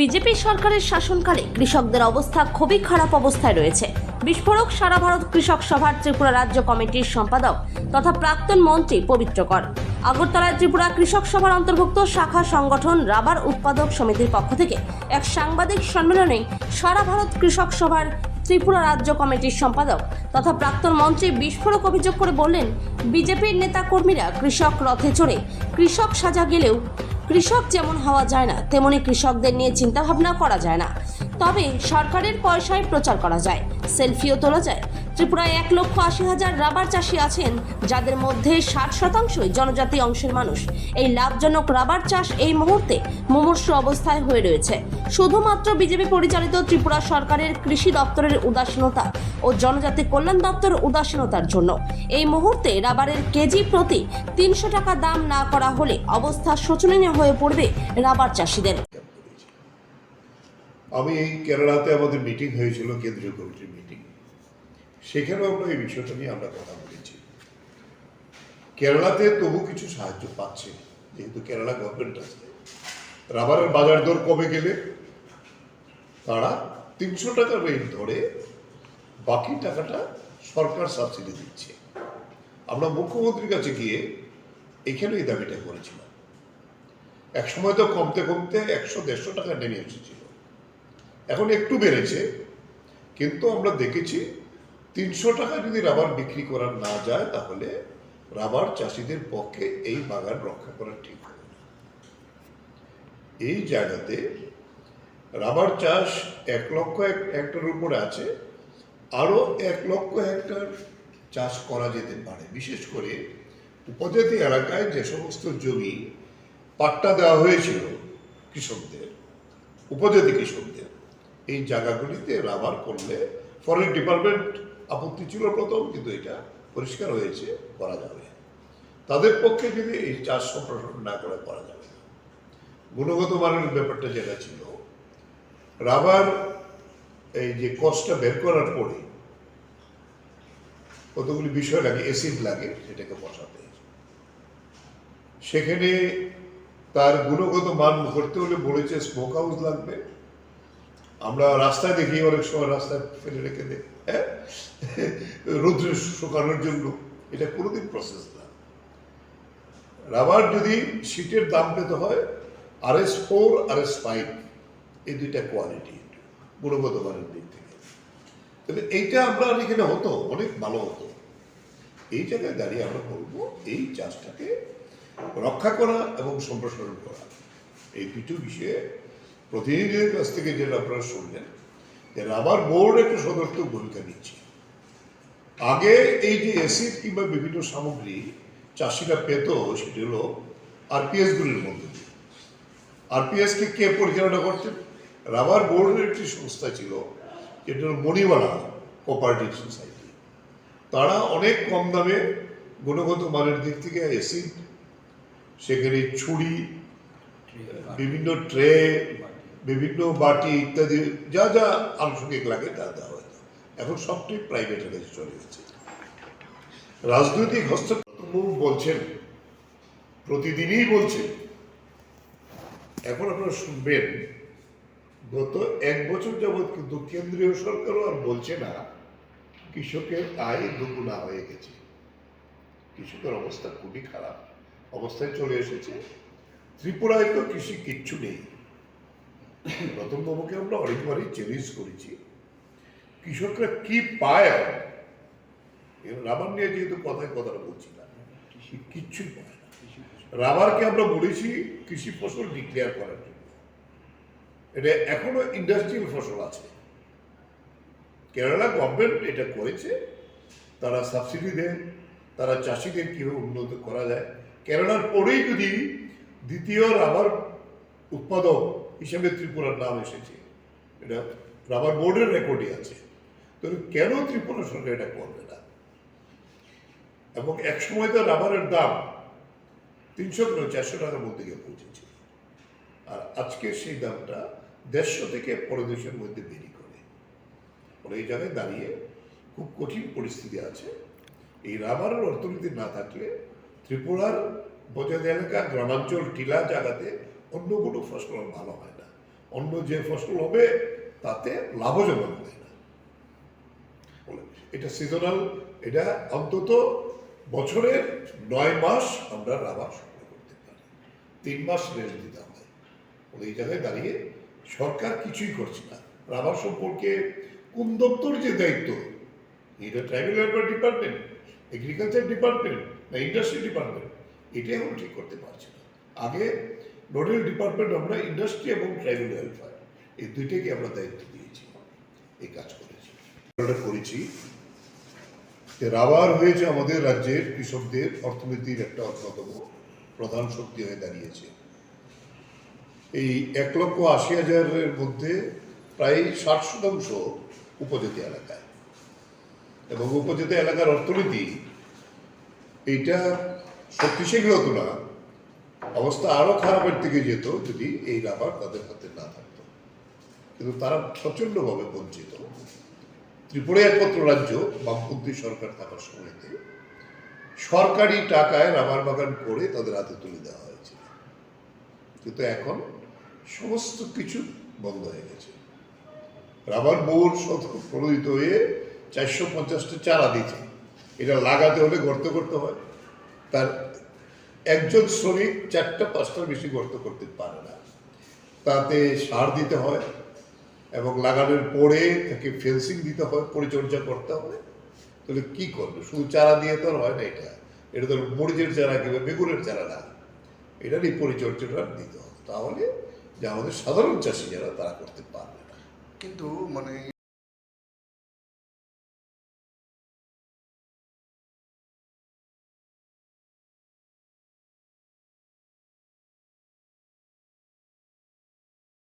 BJP সরকারের শাসনকালে কৃষকদের অবস্থা খুবই খারাপ অবস্থায় রয়েছে। বিস্ফোরক সারা ভারত কৃষক সভার ত্রিপুরা রাজ্য কমিটির সম্পাদক তথা প্রাক্তন মন্ত্রী পবিত্রকর আগরতলায় ত্রিপুরা কৃষক সভার অন্তর্ভুক্ত শাখা সংগঠন রাবার উৎপাদক সমিতির পক্ষ থেকে এক সাংবাদিক সম্মেলনে সারা ভারত কৃষক সভার ত্রিপুরা রাজ্য কমিটির সম্পাদক তথা প্রাক্তন মন্ত্রী বিস্ফোরক অভিযোগ করে বললেন, বিজেপির নেতাকর্মীরা কৃষক রথে চড়ে কৃষক সাজা গেলেও কৃষক যেমন হওয়া যায় না তেমনি কৃষকদের নিয়ে চিন্তাভাবনা করা যায় না। তবে সরকারের পয়সায় প্রচার করা যায়। সেলফিও তোলা যায়। ত্রিপুরায় এক লক্ষ আশি হাজার রাবার চাষি আছেন, যাদের মধ্যে ষাট শতাংশই জনজাতি অংশের মানুষ। এই লাভজনক রাবার চাষ এই মুহূর্তে মুমূর্ষ অবস্থায় হয়ে রয়েছে। শুধুমাত্র বিজেপি পরিচালিত ত্রিপুরা সরকারের কৃষি দপ্তরের উদাসীনতা ও জনজাতি কল্যাণ দপ্তর উদাসীনতার জন্য। এই মুহূর্তে রাবারের কেজি প্রতি তিনশো টাকা দাম না করা হলে অবস্থা শোচনীয় হয়ে পড়বে রাবার চাষিদের। আমি এই কেরালাতে আমাদের মিটিং হয়েছিল, কেন্দ্রীয় কমিটির মিটিং সেখানেও আমরা এই বিষয়টা নিয়ে আমরা কথা বলেছি। কেরালাতে তবু কিছু সাহায্য পাচ্ছে, যেহেতু কেরালা গভর্নমেন্ট আছে। রাবারের বাজার দর কমে গেলে তারা তিনশো টাকা রেট ধরে বাকি টাকাটা সরকার সাবসিডি দিচ্ছে। আমরা মুখ্যমন্ত্রীর কাছে গিয়ে এখানে এই দাবিটা করেছিলাম। এক সময় তো কমতে কমতে একশো দেড়শো টাকা নেমে এসেছিল। এখন একটু বেড়েছে, কিন্তু আমরা দেখেছি তিনশো টাকা যদি রাবার বিক্রি করা না যায়, তাহলে রাবার চাষিদের পক্ষে এই বাগান রক্ষা করা ঠিক হবে না। এই জায়গাতে রাবার চাষ এক লক্ষ হেক্টর উপরে আছে, আরও এক লক্ষ হেক্টর চাষ করা যেতে পারে। বিশেষ করে উপজাতি এলাকায় যে সমস্ত জমি পাট্টা দেওয়া হয়েছিল কৃষকদের, উপজাতি কৃষকদের এই জায়গাগুলিতে রাবার করলে ফরেস্ট ডিপার্টমেন্ট আপত্তি ছিল প্রথম, কিন্তু এটা পরিষ্কার হয়েছে, করা যাবে। তাদের পক্ষে যদি এই চাষ সম্প্রসারণ না করে, করা যাবে গুণগত মানের ব্যাপারটা যেটা ছিল, রাবার এই যে কষ্টটা বের করার পরে কতগুলি বিষয় লাগে অ্যাসিড লাগে, সেটাকে বসাতে সেখানে তার গুণগত মান করতে হলে বলেছে স্মোক হাউস লাগবে। আমরা রাস্তায় দেখি, অনেক সময় রাস্তায় ফেলে রেখে দেয় হ্যাঁ? রৌদ্রে শুকানোর জন্য। এটা কোনোদিন প্রসেস না। রাবার যদি শীটের দাম পেতে হয় আর এস ফোর আর এস ফাইভ এই দুইটা কোয়ালিটি গুণগত মানের দিক থেকে। তাহলে এইটা আমরা এখানে হতো, অনেক ভালো হতো। এই জায়গায় দাঁড়িয়ে আমরা বলব, এই চাষটাকে রক্ষা করা এবং সম্প্রসারণ করা। এই দুটো বিষয়ে প্রতিনিধিদের কাছ থেকে যেটা আপনারা শুনলেন, যে রাবার বোর্ড একটা সদর্থ ভূমিকা নিচ্ছে। আগে এই যে অ্যাসিড কিংবা বিভিন্ন সামগ্রী চাষিরা পেত, সেটি হলো আরপিএসগুলির মধ্যে আরপিএসকে কে পরিচালনা করতেন? রাবার বোর্ডের একটি সংস্থা ছিল, যেটা হলো মণিবালা কোপারেটিভ সোসাইটি। তারা অনেক কম দামে গুণগত মানের দিক থেকে অ্যাসিড, সেখানে ছুরি, বিভিন্ন ট্রে বিভিন্ন বাটি ইত্যাদি, যা যা আনুষঙ্গিক লাগে তা দেওয়া হতো এখন সবটাই প্রাইভেট কাছে চলে গেছে রাজনৈতিক হস্তক্ষেপ বলছেন, প্রতিদিনই বলছেন। এখন আপনারা শুনবেন, গত এক বছর যাবৎ কিন্তু কেন্দ্রীয় সরকারও আর বলছে না, কৃষকের আয় দুগুণা হয়ে গেছে। কৃষকের অবস্থা খুবই খারাপ। অবস্থায় চলে এসেছে। ত্রিপুরায় তো কৃষি কিচ্ছু নেই। রতনবাবুকে আমরা অনেকবারই চ্যালেঞ্জ করেছি। কৃষকরা কি পায় রাবার নিয়ে যেহেতু কথায় কথাটা বলছি না। কিচ্ছুই পায় না। রাবারকে আমরা বলেছি কৃষি ফসল ডিক্লেয়ার করার জন্য। এটা এখনও ইন্ডাস্ট্রিয়াল ফসল আছে। কেরালা গভর্নমেন্ট এটা করেছে। তারা সাবসিডি দেয়। তারা চাষিদের কীভাবে উন্নত করা যায়। কেরালার পরেই যদি দ্বিতীয় রাবার উৎপাদক হিসেবে ত্রিপুরার নাম এসেছে। এটা রাবার বোর্ডের রেকর্ডই আছে। তো কেন ত্রিপুরা সরকার এটা করবে না? এবং এক সময় তো রাবারের দাম তিনশো কিলো, চারশো টাকার মধ্যে গিয়ে পৌঁছেছে। আর আজকে সেই দামটা দেড়শো থেকে পনেরো দেশের মধ্যে বেরি করে। ফলে এই জায়গায় দাঁড়িয়ে খুব কঠিন পরিস্থিতি আছে। এই রাবারের অর্থনীতি না থাকলে ত্রিপুরার বজায় এলাকা গ্রামাঞ্চল, টিলা জায়গাতে অন্য কোনো ফসল ভালো হয় না। অন্য যে ফসল হবে, তাতে লাভজনক হয় না এটা সিজনাল এটা অন্তত বছরের নয় মাস আমরা রাবার সংগ্রহ করতে পারি। তিন মাস রেস্ট দিতে বলে, এই জায়গায় দাঁড়িয়ে সরকার কিছুই করছে না। রাবার সম্পর্কে কোন দপ্তর যে দায়িত্ব? এটা tribal welfare department agriculture department না ইন্ডাস্ট্রি ডিপার্টমেন্ট এটাই এখন ঠিক করতে পারছে না। আগে নোডাল ডিপার্টমেন্ট আমরা ইন্ডাস্ট্রি এবং ট্রাইবেল ওয়েলফেয়ার এই দুইটাকে আমরা দায়িত্ব দিয়েছি, এই কাজ করেছি। করেছি যে রাবার হয়েছে আমাদের রাজ্যের কৃষকদের অর্থনীতির একটা অন্যতম প্রধান শক্তি হয়ে দাঁড়িয়েছে। এই এক লক্ষ আশি হাজারের মধ্যে প্রায় ষাট শতাংশ উপজাতি এলাকায়। এবং উপজাতি এলাকার অর্থনীতি এইটা শক্তিশালী হতো না। অবস্থা আরও খারাপের দিকে যেত যদি এই রাবার তাদের হাতে না থাকতো। কিন্তু তারা প্রচণ্ডভাবে বঞ্চিত। ত্রিপুরা একমাত্র রাজ্য, বামপন্থী সরকার থাকার সময়তে সরকারি টাকায় রাবার বাগান করে তাদের হাতে তুলে দেওয়া হয়েছিল। কিন্তু এখন সমস্ত কিছু বন্ধ হয়ে গেছে। রাবার বোর্ড প্রণোদিত হয়ে চারশো পঞ্চাশটা চারা দিচ্ছে এটা লাগাতে হলে গর্ত করতে হয়। তার একজন শ্রমিক চারটা, পাঁচটার বেশি গর্ত করতে পারে না। তাতে সার দিতে হয় এবং লাগানোর পরে তাকে ফেন্সিং দিতে হয়, পরিচর্যা করতে হবে। তাহলে কি করবে? শুধু চারা দিয়ে তো আর হয় না এটা। এটা তো মরিচের চারা কিংবা বেগুনের চারা না। এটারই পরিচর্যাটা দিতে হবে। তাহলে যে আমাদের সাধারণ চাষি যারা, তারা করতে পারবে না। কিন্তু মানে